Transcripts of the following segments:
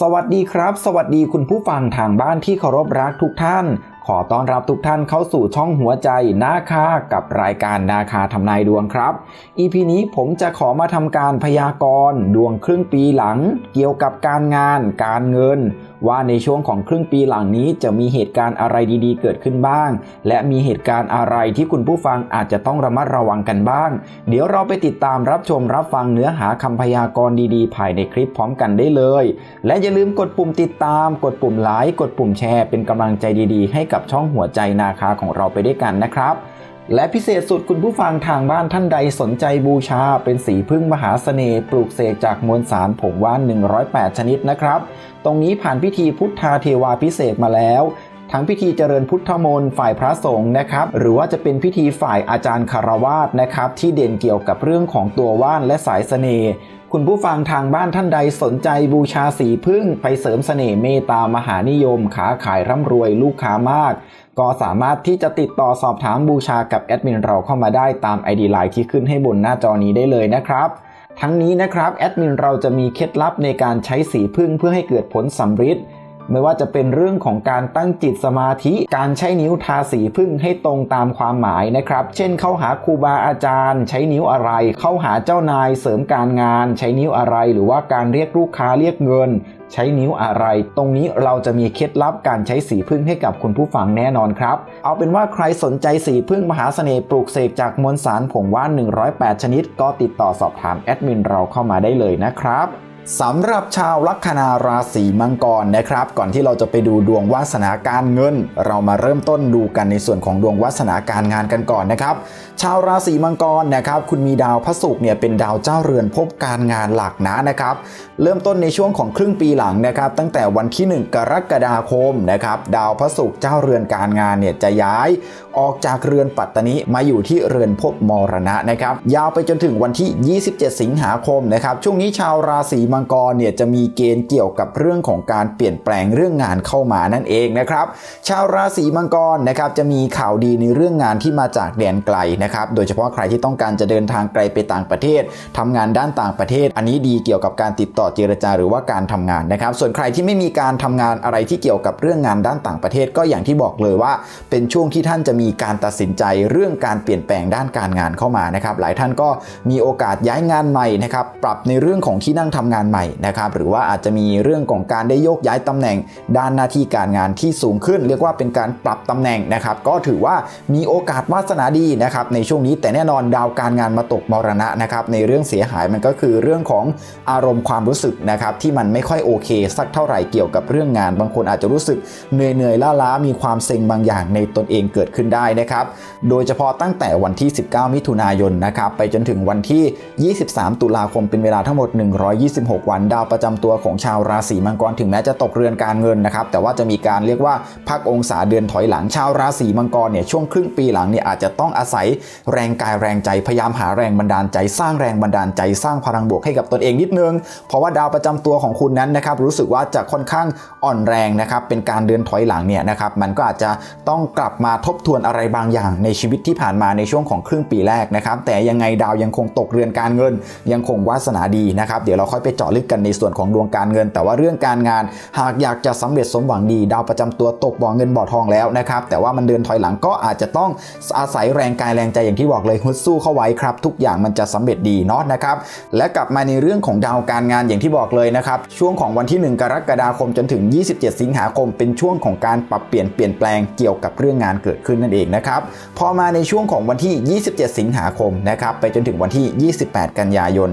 สวัสดีครับ สวัสดีคุณผู้ฟังทางบ้านที่เคารพรักทุกท่าน ขอต้อนรับทุกท่านเข้าสู่ช่องหัวใจนาคากับรายการนาคาทำนายดวงครับ EP นี้ผมจะขอมาทำการพยากรณ์ดวงครึ่งปีหลัง เกี่ยวกับการงาน การเงิน ว่าในช่วงของครึ่งปีหลังนี้จะมีเหตุการณ์อะไรดีๆ เกิดขึ้นบ้าง และมีเหตุการณ์อะไรที่คุณผู้ฟังอาจจะต้องระมัดระวังกันบ้าง เดี๋ยวเราไปติดตามรับชมรับฟังเนื้อหาคำพยากรณ์ดีๆ ภายในคลิปพร้อมกันได้เลย และอย่าลืมกดปุ่มติดตาม กดปุ่มไลค์กดปุ่มแชร์เป็นกำลังใจดี ๆ ให้กับช่องหัวใจนาคาของเราไปด้วยกันนะครับ และพิเศษสุดคุณผู้ฟังทางบ้านท่านใดสนใจบูชา เป็นสีพึ่งมหาเสน่ห์ปลูกเสกจากมวลสารผงว่าน 108 ชนิดนะครับ ตรงนี้ผ่านพิธีพุทธาเทวาพิเศษมาแล้ว ทั้งพิธีเจริญพุทธมนต์ฝ่ายพระสงฆ์นะครับ หรือว่าจะเป็นพิธีฝ่ายอาจารย์คารวาสนะครับ ที่เด่นเกี่ยวกับเรื่องของตัวว่านและสายเสน่ห์คุณผู้ฟังทางบ้านท่านใดสนใจบูชาสีพึ่งไปเสริมเสน่ห์เมตตามหานิยมขาขายร่ำรวยลูกค้ามาก ก็สามารถที่จะติดต่อสอบถามบูชากับแอดมินเราเข้ามาได้ตาม ID ไลน์ที่ขึ้นให้บนหน้าจอนี้ได้เลยนะครับ ทั้งนี้นะครับแอดมินเราจะมีเคล็ดลับในการใช้สีพึ่งเพื่อให้เกิดผลสำฤทธิ์ ไม่ว่าจะเป็นเรื่องของการตั้งจิตสมาธิ การใช้นิ้วทาสีพึ่งให้ตรงตามความหมายนะครับ เช่น เข้าหาครูบาอาจารย์ ใช้นิ้วอะไร เข้าหาเจ้านายเสริมการงาน ใช้นิ้วอะไร หรือว่าการเรียกลูกค้าเรียกเงิน ใช้นิ้วอะไร ตรงนี้เราจะมีเคล็ดลับการใช้สีพึ่งให้กับคุณผู้ฟังแน่นอนครับ เอาเป็นว่าใครสนใจสีพึ่งมหาเสน่ห์ปลูกเสกจากมวลสารผงว่าน108 ชนิด ก็ติดต่อสอบถามแอดมินเราเข้ามาได้เลยนะครับ สำหรับชาวลัคนาราศีมังกรนะครับ ก่อนที่เราจะไปดูดวงวาสนาการเงิน เรามาเริ่มต้นดูกันในส่วนของดวงวาสนาการงานกันก่อนนะครับ ชาวราศีมังกรนะครับ คุณมีดาวพระศุกร์เนี่ยเป็นดาวเจ้าเรือนพบการงานหลักนะนะครับ เริ่มต้นในช่วงของครึ่งปีหลังนะครับ ตั้งแต่วันที่ 1 กรกฎาคมนะครับ ดาวพระศุกร์เจ้าเรือนการงานเนี่ยจะย้าย ออกจากเรือนปัตตานิมาอยู่ที่เรือนภพมรณะนะครับยาวไปจนถึงวันที่ 27 สิงหาคมนะครับช่วงนี้ชาวราศีมังกรเนี่ยจะมีเกณฑ์เกี่ยวกับเรื่องของการเปลี่ยนแปลงเรื่องงานเข้ามานั่นเองนะครับชาวราศีมังกรนะครับจะมีข่าวดีในเรื่องงานที่มาจากแดนไกลนะครับโดยเฉพาะใครที่ต้องการจะเดินทางไกลไปต่างประเทศทำงานด้านต่างประเทศ อันนี้ดีเกี่ยวกับการติดต่อเจรจาหรือว่าการทำงานนะครับส่วนใครที่ไม่มีการทำงานอะไรที่เกี่ยวกับเรื่องงานด้านต่างประเทศ ก็อย่างที่บอกเลยว่า เป็นช่วงที่ท่านจะมีีการตัดสินใจเรื่องการเปลี่ยนแปลงด้านการงานเข้ามานะครับ หลายท่านก็มีโอกาสย้ายงานใหม่นะครับปรับในเรื่องของที่นั่งทำงานใหม่นะครับหรือว่าอาจจะมีเรื่องของการได้โยกย้ายตำแหน่งด้านหน้าที่การงานที่สูงขึ้น เรียกว่าเป็นการปรับตำแหน่งนะครับก็ถือว่ามีโอกาสวาสนาดีนะครับในช่วงนี้แต่แน่นอนดาวการงานมาตกมรณะนะครับในเรื่องเสียหายมันก็คือเรื่องของอารมณ์ความรู้สึกนะครับที่มันไม่ค่อยโอเค สักเท่าไหร่เกี่ยวกับเรื่องงาน บางคนอาจจะรู้สึกเหนื่อยเหนื่อยล้าล้ามีความเซ็งบางอย่างในตนเองเกิดขึ้นได้นะครับ โดยเฉพาะตั้งแต่วันที่ 19 มิถุนายนนะครับไปจนถึงวันที่ 23 ตุลาคมเป็นเวลาทั้งหมด 126 วัน ดาวประจำตัวของชาวราศีมังกรถึงแม้จะตกเรือนการเงินนะครับแต่ว่าจะมีการเรียกว่าพักองศาเดือนถอยหลังชาวราศีมังกรเนี่ยช่วงครึ่งปีหลังเนี่ยอาจจะต้องอาศัยแรงกายแรงใจพยายามหาแรงบันดาลใจ สร้างแรงบันดาลใจสร้างพลังบวกให้กับตนเองนิดนึง เพราะว่าดาวประจำตัวของคุณนั้นนะครับรู้สึกว่าจะค่อนข้างอ่อนแรงนะครับเป็นการเดินถอยหลังเนี่ยนะครับมันก็อาจจะต้องกลับมาทบทวนอะไรบางอย่างในชีวิตที่ผ่านมาในช่วงของครึ่งปีแรกนะครับ แต่ยังไงดาวยังคงตกเรือนการเงิน ยังคงวาสนาดีนะครับ เดี๋ยวเราค่อยไปเจาะลึกกันในส่วนของดวงการเงิน แต่ว่าเรื่องการงาน หากอยากจะสำเร็จสมหวังดี ดาวประจำตัวตกบ่อเงินบ่อทองแล้วนะครับ แต่ว่ามันเดินถอยหลังก็อาจจะต้องอาศัยแรงกายแรงใจอย่างที่บอกเลยฮึดสู้เข้าไว้ครับ ทุกอย่างมันจะสำเร็จดีเนาะนะครับ และกลับมาในเรื่องของดาวการงานอย่างที่บอกเลยนะครับ ช่วงของวันที่ 1 กรกฎาคมจนถึง 27 สิงหาคม เป็นช่วงของการปรับเปลี่ยนเปลี่ยนแปลงเกี่ยวกับเรื่องงานเกิดขึ้นนั่นเองนะครับ พอมาในช่วงของวันที่ 27 สิงหาคมนะครับไปจนถึงวันที่ 28 กันยายน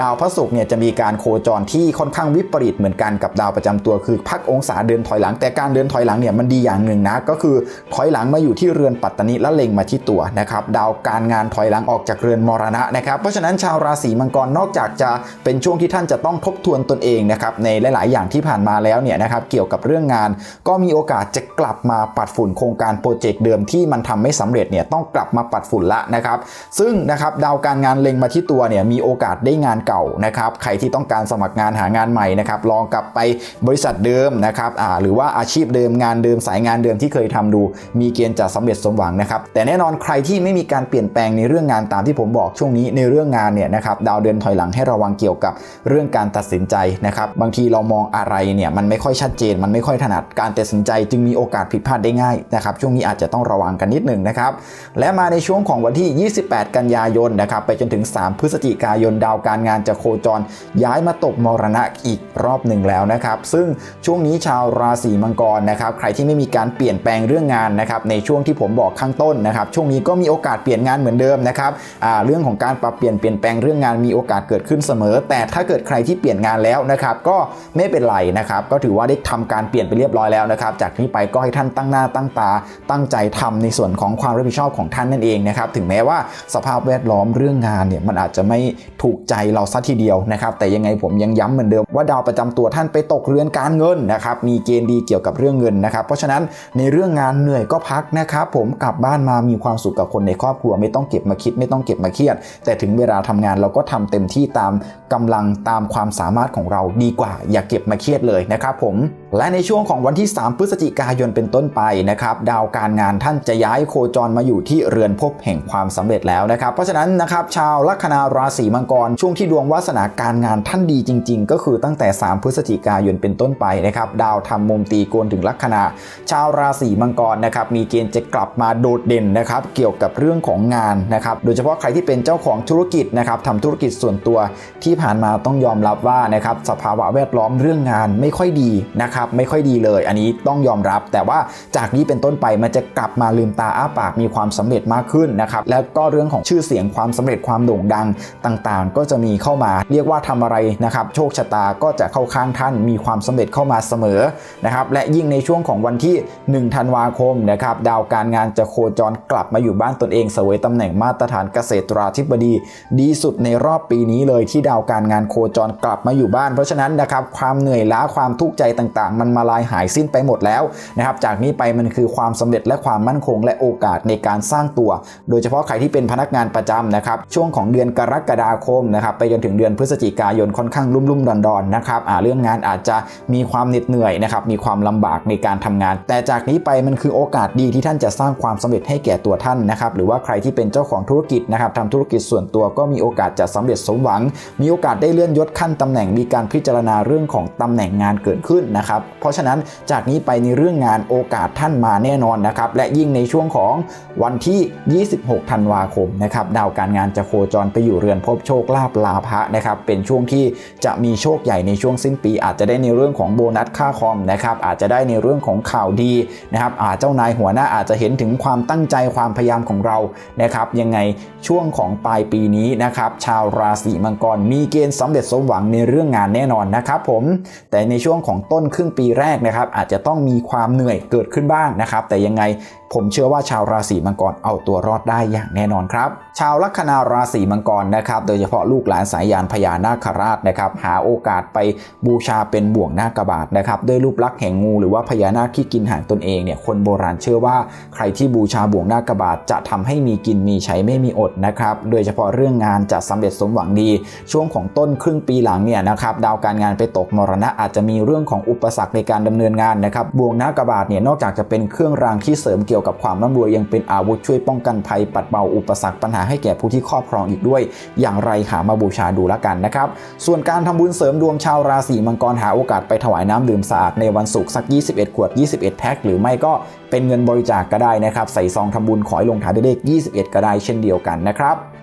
ดาวพระศุกร์เนี่ยจะมีการโคจรที่ค่อนข้างวิปริตเหมือนกันกับดาวประจำตัวคือพักองศาเดินถอยหลังแต่การเดินถอยหลังเนี่ยมันดีอย่างหนึ่งนะก็คือถอยหลังมาอยู่ที่เรือนปัตตนิและเล็งมาที่ตัวนะครับดาวการงานถอยหลังออกจากเรือนมรณะนะครับเพราะฉะนั้นชาวราศีมังกรนอกจากจะเป็นช่วงที่ท่านจะต้องทบทวนตนเองนะครับในหลาย ๆ อย่างที่ผ่านมาแล้วเนี่ยนะครับเกี่ยวกับเรื่องงาน ก็มีโอกาสจะกลับมาปัดฝุ่นโครงการโปรเจกต์เดิมทีที่มันทำไม่สำเร็จเนี่ยต้องกลับมาปัดฝุ่นละนะครับ ซึ่งนะครับดาวการงานเล็งมาที่ตัวเนี่ยมีโอกาสได้งานเก่านะครับ ใครที่ต้องการสมัครงานหางานใหม่นะครับ ลองกลับไปบริษัทเดิมนะครับอ่าหรือว่าอาชีพเดิมงานเดิมสายงานเดิมที่เคยทำดู มีเกณฑ์จะสำเร็จสมหวังนะครับ แต่แน่นอนใครที่ไม่มีการเปลี่ยนแปลงในเรื่องงานตามที่ผมบอกช่วงนี้ในเรื่องงานเนี่ยนะครับดาวเดินถอยหลังให้ระวังเกี่ยวกับเรื่องการตัดสินใจนะครับ บางทีเรามองอะไรเนี่ยมันไม่ค่อยชัดเจน มันไม่ค่อยถนัดการตัดสินใจ จึงมีโอกาสผิดพลาดได้ง่ายนะครับช่วงนี้อาจจะต้องระวังกันนิดหนึ่งนะครับ และมาในช่วงของวันที่ 28 กันยายนนะครับไปจนถึง 3 พฤศจิกายนดาวการงานจะโคจร ย้ายมาตกมรณะอีกรอบหนึ่งแล้วนะครับ ซึ่งช่วงนี้ชาวราศีมังกรนะครับใครที่ไม่มีการเปลี่ยนแปลงเรื่องงานนะครับในช่วงที่ผมบอกข้างต้นนะครับช่วงนี้ก็มีโอกาสเปลี่ยนงานเหมือนเดิมนะครับเรื่องของการปรับเปลี่ยนเปลี่ยนแปลงเรื่องงานมีโอกาสเกิดขึ้นเสมอ แต่ถ้าเกิดใครที่เปลี่ยนงานแล้วนะครับก็ไม่เป็นไรนะครับก็ถือว่าได้ทำการเปลี่ยนไปเรียบร้อยแล้วนะครับจากนี้ไปก็ให้ท่านตั้งหน้าตั้งตาตั้งใจทำในส่วนของความรับผิดชอบของท่านนั่นเองนะครับถึงแม้ว่าสภาพแวดล้อมเรื่องงานเนี่ยมันอาจจะไม่ถูกใจเราซะทีเดียวนะครับแต่ยังไงผมยังย้ำเหมือนเดิมว่าดาวประจำตัวท่านไปตกเรือนการเงินนะครับมีเกณฑ์ดีเกี่ยวกับเรื่องเงินนะครับเพราะฉะนั้นในเรื่องงานเหนื่อยก็พักนะครับผมกลับบ้านมามีความสุขกับคนในครอบครัวไม่ต้องเก็บมาคิดไม่ต้องเก็บมาเครียด แต่ถึงเวลาทำงานเราก็ทำเต็มที่ตามกำลังตามความสามารถของเราดีกว่า อย่าเก็บมาเครียดเลยนะครับผม และในช่วงของวันที่ 3 พฤศจิกายนเป็นต้นไปนะครับดาวการงานท่านจะย้ายโคจรมาอยู่ที่เรือนภพแห่งความสำเร็จแล้วนะครับ เพราะฉะนั้นนะครับชาวลัคนาราศีมังกร ช่วงที่ดวงวาสนาการงานท่านดีจริง ๆ ก็คือตั้งแต่ 3 พฤศจิกายนเป็นต้นไปนะครับดาวทำมุมตีโกนถึงลัคนา ชาวราศีมังกรนะครับมีเกณฑ์จะกลับมาโดดเด่นนะครับเกี่ยวกับเรื่องของงานนะครับโดยเฉพาะใครที่เป็นเจ้าของธุรกิจนะครับทำธุรกิจส่วนตัวที่ผ่านมาต้องยอมรับว่านะครับสภาวะแวดล้อมเรื่องงานไม่ค่อยดีนะครับไม่ค่อยดีเลย อันนี้ต้องยอมรับ แต่ว่าจากนี้เป็นต้นไปมันจะกลับมาลืมตาอ้าปากมีความสำเร็จมากขึ้นนะครับแล้วก็เรื่องของชื่อเสียงความสำเร็จความโด่งดังต่างๆ ก็จะมีเข้ามาเรียกว่าทำอะไรนะครับโชคชะตาก็จะเข้าข้างท่านมีความสำเร็จเข้ามาเสมอนะครับและยิ่งในช่วงของวันที่ 1 ธันวาคมนะครับดาวการงานจะโคจรกลับมาอยู่บ้านตนเองเสวยตำแหน่งมาตรฐานเกษตราธิบดี ดีสุดในรอบปีนี้เลยที่ดาวการงานโคจรกลับมาอยู่บ้าน เพราะฉะนั้นนะครับความเหนื่อยล้าความทุกข์ใจต่างๆ มันมาลายหายสิ้นไปหมดแล้วนะครับจากนี้ไปมันคือความสำเร็จและความมั่นคงและโอกาสในการสร้างตัว โดยเฉพาะใครที่เป็นพนักงานประจำนะครับช่วงของเดือนกรกฎาคมนะครับไปจนถึงเดือนพฤศจิกายนค่อนข้างรุ่มๆดอนๆนะครับอ่าเรื่องงานอาจจะมีความเหน็ดเหนื่อยนะครับมีความลำบากในการทำงาน แต่จากนี้ไปมันคือโอกาสดีที่ท่านจะสร้างความสำเร็จให้แก่ตัวท่านนะครับหรือว่าใครที่เป็นเจ้าของธุรกิจนะครับทำธุรกิจส่วนตัวก็มีโอกาสจะสำเร็จสมหวัง มีโอกาสได้เลื่อนยศขั้นตำแหน่งมีการพิจารณาเรื่องของตำแหน่งงานเกิดขึ้นนะครับเพราะฉะนั้นจากนี้ไปในเรื่องงานโอกาสท่านมาแน่นอนนะครับ และยิ่งในช่วงของวันที่ 26 ธันวาคมนะครับดาวการงานจะโคจรไปอยู่เรือนภพโชคลาภลาภะนะครับเป็นช่วงที่จะมีโชคใหญ่ในช่วงสิ้นปี อาจจะได้ในเรื่องของโบนัสค่าคอมนะครับอาจจะได้ในเรื่องของข่าวดีนะครับอาเจ้านายหัวหน้าอาจจะเห็นถึงความตั้งใจความพยายามของเรานะครับยังไงช่วงของปลายปีนี้นะครับชาวราศีมังกรมีเกณฑ์สำเร็จสมหวังในเรื่องงานแน่นอนนะครับผมแต่ในช่วงของต้นครึ่งึ่งปีแรกนะครับ อาจจะต้องมีความเหนื่อยเกิดขึ้นบ้างนะครับ แต่ยังไงผมเชื่อว่าชาวราศีมังกรเอาตัวรอดได้อย่างแน่นอนครับ ชาวลัคนาราศีมังกรนะครับ โดยเฉพาะลูกหลานสายยานพญานาคราชนะครับ หาโอกาสไปบูชาเป็นบ่วงนาคบาทนะครับ ด้วยรูปลักษณ์แห่งงูหรือว่าพญานาคที่กินหางตนเองเนี่ย คนโบราณเชื่อว่าใครที่บูชาบ่วงนาคบาทจะทำให้มีกินมีใช้ไม่มีอดนะครับ โดยเฉพาะเรื่องงานจะสำเร็จสมหวังดี ช่วงของต้นครึ่งปีหลังเนี่ยนะครับ ดาวการงานไปตกมรณะอาจจะมีเรื่องของอุปสรรคในการดำเนินงานนะครับบ่วงนาคบาทเนี่ยนอกจากจะเป็นเครื่องรางที่เสริมเกี่ยวกับความร่ำรวยยังเป็นอาวุธช่วยป้องกันภัยปัดเป่าอุปสรรคปัญหาให้แก่ผู้ที่ครอบครองอีกด้วย อย่างไรหามาบูชาดูละกันนะครับ ส่วนการทำบุญเสริมดวงชาวราศีมังกรหาโอกาสไปถวายน้ำดื่มสะอาดในวันศุกร์สัก 21 ขวด 21 แพ็คหรือไม่ก็เป็นเงินบริจาคกก็ได้นะครับ ใส่ซองทำบุญขอให้ลงท้ายด้วยเลข21 ก็ได้เช่นเดียวกันนะครับ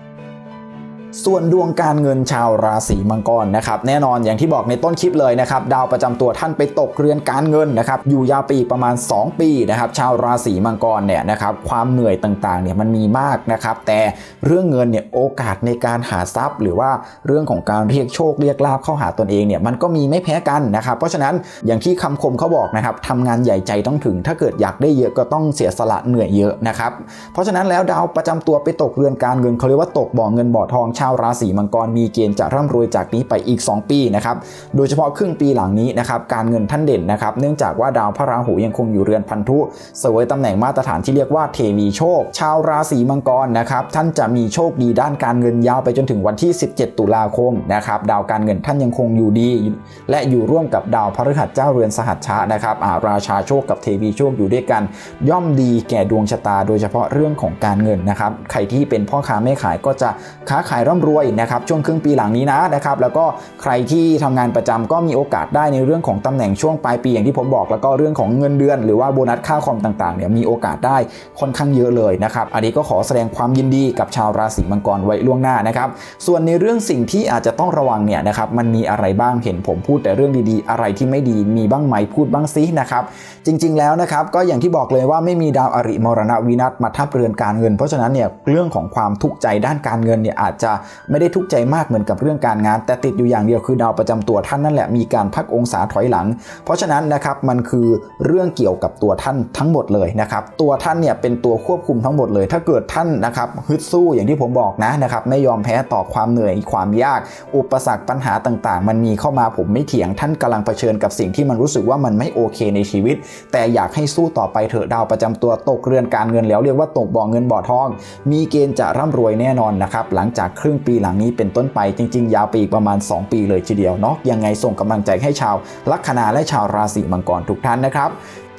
ส่วนดวงการเงินชาวราศีมังกรนะครับแน่นอนอย่างที่บอกในต้นคลิปเลยนะครับดาวประจำตัวท่านไปตกเรือนการเงินนะครับอยู่ยาวปีประมาณ 2 ปีนะครับชาวราศีมังกรเนี่ยนะครับความเหนื่อยต่างๆเนี่ยมันมีมากนะครับแต่เรื่องเงินเนี่ยโอกาสในการหาทรัพย์ หรือว่าเรื่องของการเรียกโชคเรียกลาบเข้าหาตนเองเนี่ยมันก็มีไม่แพ้กันนะครับเพราะฉะนั้นอย่างที่คำคมเขาบอกนะครับทำงานใหญ่ใจต้องถึง ถ้าเกิดอยากได้เยอะก็ต้องเสียสละเหนื่อยเยอะนะครับเพราะฉะนั้นแล้วดาวประจำตัวไปตกเรือนการเงินเขาเรียกว่าตกบ่อเงินบ่อทองชาวราศีมังกรมีเกณฑ์จะร่ำรวยจากนี้ไปอีก 2 ปีนะครับ โดยเฉพาะครึ่งปีหลังนี้นะครับการเงินท่านเด่นนะครับเนื่องจากว่าดาวพระราหูยังคงอยู่เรือนพันธุเสวยตำแหน่งมาตรฐานที่เรียกว่าเทวีโชค ชาวราศีมังกรนะครับท่านจะมีโชคดีด้านการเงินยาวไปจนถึงวันที่ 17 ตุลาคมนะครับดาวการเงินท่านยังคงอยู่ดี และอยู่ร่วมกับดาวพฤหัสเจ้าเรือนสหัชชะนะครับอาราชาโชคกับเทวีโชคอยู่ด้วยกัน ย่อมดีแก่ดวงชะตา โดยเฉพาะเรื่องของการเงินนะครับใครที่เป็นพ่อค้าแม่ขายก็จะค้าขายร่่ำรวยนะครับช่วงครึ่งปีหลังนี้นะนะครับแล้วก็ใครที่ทำงานประจำก็มีโอกาสได้ในเรื่องของตำแหน่งช่วงปลายปีอย่างที่ผมบอก แล้วก็เรื่องของเงินเดือน หรือว่าโบนัสค่าคอมต่างๆเนี่ยมีโอกาสได้ค่อนข้างเยอะเลยนะครับอันนี้ก็ขอแสดงความยินดีกับชาวราศีมังกรไว้ล่วงหน้านะครับส่วนในเรื่องสิ่งที่อาจจะต้องระวังเนี่ยนะครับมันมีอะไรบ้างเห็นผมพูดแต่เรื่องดีๆ อะไรที่ไม่ดีมีบ้างไหมพูดบ้างซินะครับจริง ๆแล้วนะครับก็อย่างที่บอกเลยว่าไม่มีดาวอริมรณวินัสมาทับเรือนการเงิน เพราะฉะนั้นเนี่ยเรื่องของความทุกข์ใจด้านการเงินเนี่ยอาจจะไม่ได้ทุกข์ใจมากเหมือนกับเรื่องการงาน แต่ติดอยู่อย่างเดียวคือดาวประจำตัวท่านนั่นแหละมีการพักองศาถอยหลัง เพราะฉะนั้นนะครับมันคือเรื่องเกี่ยวกับตัวท่านทั้งหมดเลยนะครับตัวท่านเนี่ยเป็นตัวควบคุมทั้งหมดเลย ถ้าเกิดท่านนะครับฮึดสู้อย่างที่ผมบอกนะนะครับไม่ยอมแพ้ต่อความเหนื่อยความยาก อุปสรรคปัญหาต่างๆ มันมีเข้ามาผมไม่เถียงท่านกำลังเผชิญกับสิ่งที่มันรู้สึกว่ามันไม่โอเคในชีวิต แต่อยากให้สู้ต่อไปเถอะดาวประจำตัวตกเรือนการเงินแล้วเรียกว่าตกบ่อเงินบ่อทอง มีเกณฑ์จะร่ำรวยแน่นอนนะครับหลังจากครึ่งปีหลังนี้เป็นต้นไปจริง ๆ ยาวไปอีกประมาณ 2 ปีเลยทีเดียวเนาะยังไงส่งกำลังใจให้ชาวลัคนาและชาวราศีมังกรทุกท่านนะครับ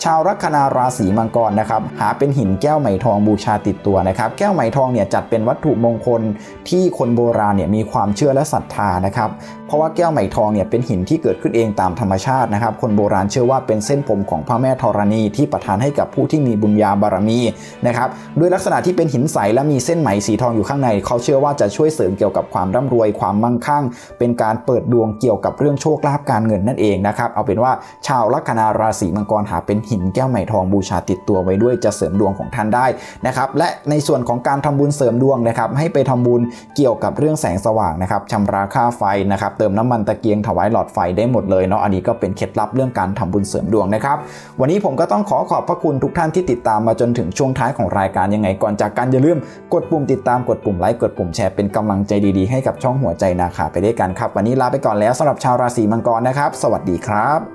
ชาวลัคนาราศีมังกรนะครับหาเป็นหินแก้วไหมทองบูชาติดตัวนะครับ แก้วไหมทองเนี่ยจัดเป็นวัตถุมงคลที่คนโบราณเนี่ยมีความเชื่อและศรัทธานะครับ เพราะว่าแก้วไหมทองเนี่ยเป็นหินที่เกิดขึ้นเองตามธรรมชาตินะครับ คนโบราณเชื่อว่าเป็นเส้นผมของพระแม่ธรณีที่ประทานให้กับผู้ที่มีบุญญาบารมีนะครับด้วยลักษณะที่เป็นหินใสและมีเส้นไหมสีทองอยู่ข้างใน เขาเชื่อว่าจะช่วยเสริมเกี่ยวกับความร่ำรวยความมั่งคั่ง เป็นการเปิดดวงเกี่ยวกับเรื่องโชคลาภการเงินนั่นเองนะครับเอาเป็นว่าชาวลัคนาราศีมังกรหาเป็นหินินแก้วไหมทองบูชาติดตัวไว้ด้วยจะเสริมดวงของท่านได้นะครับและในส่วนของการทำบุญเสริมดวงนะครับให้ไปทำบุญเกี่ยวกับเรื่องแสงสว่างนะครับชำระค่าไฟนะครับเติมน้ำมันตะเกียงถวายหลอดไฟได้หมดเลยเนาะอันนี้ก็เป็นเคล็ดลับเรื่องการทำบุญเสริมดวงนะครับวันนี้ผมก็ต้องขอขอบพระคุณทุกท่านที่ติดตามมาจนถึงช่วงท้ายของรายการยังไงก่อนจากกันอย่าลืมกดปุ่มติดตามกดปุ่มไลค์กดปุ่มแชร์เป็นกำลังใจดีๆให้กับช่องหัวใจนาคาไปด้วยกันครับวันนี้ลาไปก่อนแล้วสำหรับชาวราศีมังกรนะครับ สวัสดีครับ